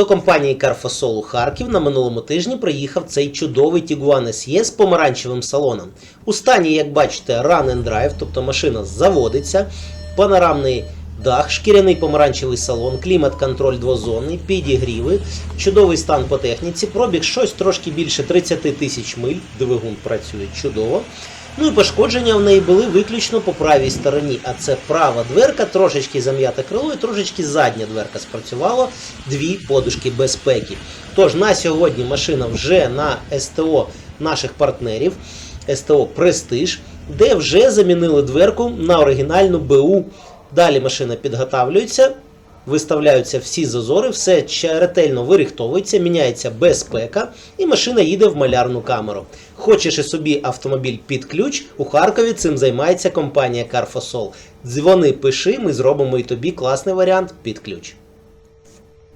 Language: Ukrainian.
До компанії Carfasol у Харків на минулому тижні приїхав цей чудовий Tiguan SE з помаранчевим салоном. У стані, як бачите, run and drive, тобто машина заводиться, панорамний дах, шкіряний помаранчевий салон, клімат-контроль двозонний, підігріви, чудовий стан по техніці, пробіг щось трошки більше 30 тисяч миль, двигун працює чудово. Ну і пошкодження в неї були виключно по правій стороні, а це права дверка, трошечки зам'яте крило і трошечки задня дверка спрацювало, дві подушки безпеки. Тож на сьогодні машина вже на СТО наших партнерів, СТО Престиж, де вже замінили дверку на оригінальну БУ. Далі машина підготавлюється, виставляються всі зазори, все ретельно вирихтовується, міняється безпека, і машина їде в малярну камеру. Хочеш і собі автомобіль під ключ, у Харкові цим займається компанія Carfosol. Дзвони, пиши, ми зробимо і тобі класний варіант під ключ.